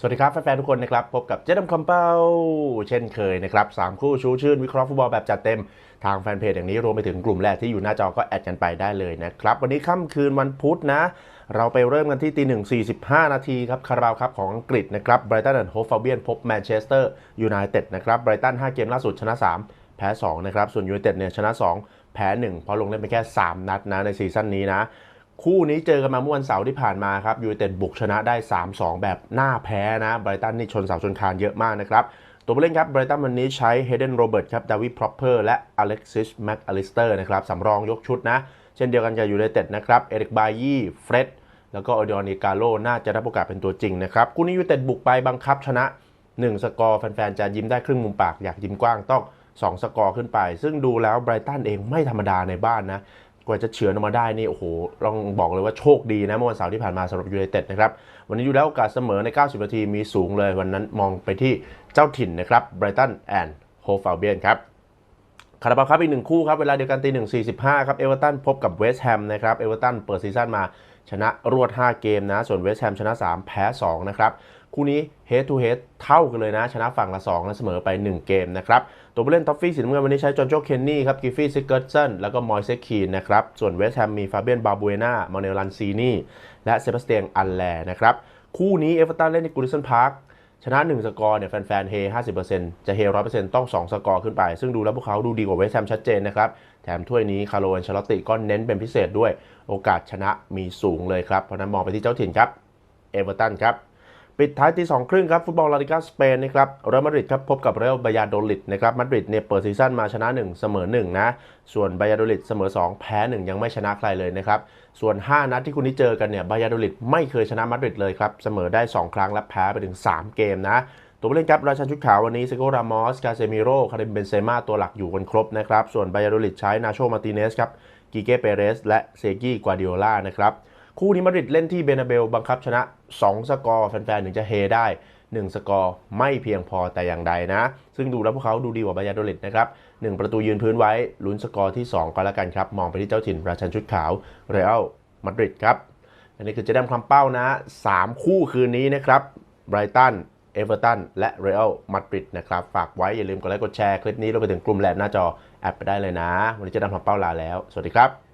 สวัสดีครับแฟนๆทุกคนนะครับ พบกับเจดำคำเป้าเช่นเคยนะครับสามคู่ชูชื่นวิเคราะห์ฟุตบอลแบบจัดเต็มทางแฟนเพจอย่างนี้รวมไปถึงกลุ่มแรกที่อยู่หน้าจอก็แอดกันไปได้เลยนะครับ วันนี้ค่ำคืนวันพุธนะ เราไปเริ่มกันที่ตีหนึ่งสี่สิบห้านาทีครับคาราวครับของอังกฤษนะครับไบรตันแอนด์โฮฟาเบียนพบแมนเชสเตอร์ยูไนเต็ดนะครับไบรตัน5เกมล่าสุดชนะ3แพ้2นะครับส่วนยูไนเต็ดเนี่ยชนะ2แพ้1เพราะลงเล่นไปแค่3นัดนะในซีซั่นนี้นะ คู่นี้เจอกันมาเมื่อวันเสาร์ที่ผ่านมาครับยูไนเต็ดบุกชนะได้ 3-2 แบบหน้าแพ้นะไบรตันนี่ชนเสาชนคานเยอะมากนะครับ ตัวผู้เล่นครับไบรตันวันนี้ใช้เฮเดนโรเบิร์ตครับดาวิดพรอปเปอร์และอเล็กซิสแม็กอลิสเตอร์นะครับสำรองยกชุดนะ เช่นเดียวกันกับยูไนเต็ดนะครับเอริกบายี่เฟร็ดแล้วก็ออดิออนิกาโลน่าจะรับโอกาสเป็นตัวจริงนะครับคู่นี้ยูไนเต็ดบุกไปบังคับชนะ 1 สกอร์แฟนๆจะยิ้มได้ครึ่งมุมปากอยากยิ้มกว้างต้อง2สกอร์ขึ้นไป ซึ่งดูแล้วไบรตันเองไม่ธรรมดาในบ้านนะ กว่าจะเฉือนออกมาได้นี่โอ้โหต้องบอกเลยว่าโชคดีนะเมื่อวันเสาร์ที่ผ่านมาสำหรับยูไนเต็ดนะครับวันนี้อยู่แล้วโอกาสเสมอใน 90 นาทีมีสูงเลยวันนั้นมองไปที่เจ้าถิ่นนะครับไบรตันแอนด์โฮฟาเบียนครับคาราบาวครับอีกหนึ่งคู่ครับ เวลาเดียวกันตีหนึ่งสี่สิบห้าครับ เอเวอร์ตันพบกับเวสต์แฮมนะครับ เอเวอร์ตันเปิดซีซั่นมาชนะรวด 5 เกมนะ ส่วนเวสต์แฮมชนะ 3 แพ้ 2 นะครับ คู่นี้ head to head เท่ากันเลยนะ ชนะฝั่งละ 2 และเสมอไป 1 เกมนะครับ ตัวผู้เล่นท็อฟฟี่สีน้ำเงินวันนี้ใช้จอห์นโจเคนนี่ครับกิฟฟี่ซิกเกิร์สันแล้วก็มอยเซคีนนะครับ ส่วนเวสต์แฮมมีฟาเบียนบาบูเอนามาเนลลันซีนีและเซบาสเตียนอัลแลนะครับคู่นี้เอเวอร์ตันเล่นในกูริสันพาร์คชนะ 1 สกอร์เนี่ยแฟนๆเฮ50%จะเฮ100%ต้อง 2 สกอร์ขึ้นไป ซึ่งดูแล้วพวกเขาดูดีกว่าเวสต์แฮมชัดเจนนะครับ แถมถ้วยนี้คาร์โลแอนเชลอตติก็เน้นเป็นพิเศษด้วย โอกาสชนะมีสูงเลยครับ เพราะนั้นมองไปที่เจ้าถิ่นครับ เอเวอร์ตันครับ ปิดท้ายตีสองครึ่งครับ ฟุตบอลลาลิกาสเปนนะครับเรอัลมาดริดครับพบกับเรอัลบายาโดลิดนะครับมาดริดเนี่ยเปิดซีซั่นมาชนะ 1 เสมอ 1 นะ ส่วนบายาโดลิดเสมอ 2 แพ้ 1 ยังไม่ชนะใครเลยนะครับ ส่วน 5 นัดที่คุณนี้เจอกันเนี่ยบายาโดลิดไม่เคยชนะมาดริดเลยครับ เสมอได้ 2 ครั้งและแพ้ไปถึง 3 เกมนะ ตัวผู้เล่นครับราชันชุดขาววันนี้เซโกรามอสกาเซมิโรคาริมเบนเซม่าตัวหลักอยู่กันครบนะครับส่วนบายาโดลิดใช้นาโชมาติเนสครับกิเกเปเรสและเซกี้กวาดิโอลานะครับ คู่นี้มาดริดเล่นที่เบนาเบลบังคับชนะ 2 สกอร์แฟนๆถึงจะเฮได้ 1 สกอร์ไม่เพียงพอแต่อย่างใดนะ ซึ่งดูแล้วพวกเขาดูดีกว่าบายาโดลิดนะครับ1ประตูยืนพื้นไว้ลุ้นสกอร์ที่ 2 ก็แล้วกันครับ มองไปที่เจ้าถิ่นราชันชุดขาวเรอัลมาดริดครับ อันนี้คือเจะได้คำเป้านะ 3 คู่คืนนี้นะครับไบรตันเอเวอร์ตันและเรอัลมาดริดนะครับ ฝากไว้อย่าลืมกดไลค์กดแชร์คลิปนี้รวมไปถึงกลุ่มแลนหน้าจอแอดไปได้เลยนะ วันนี้เจะได้คำเป้าลาแล้ว สวัสดีครับ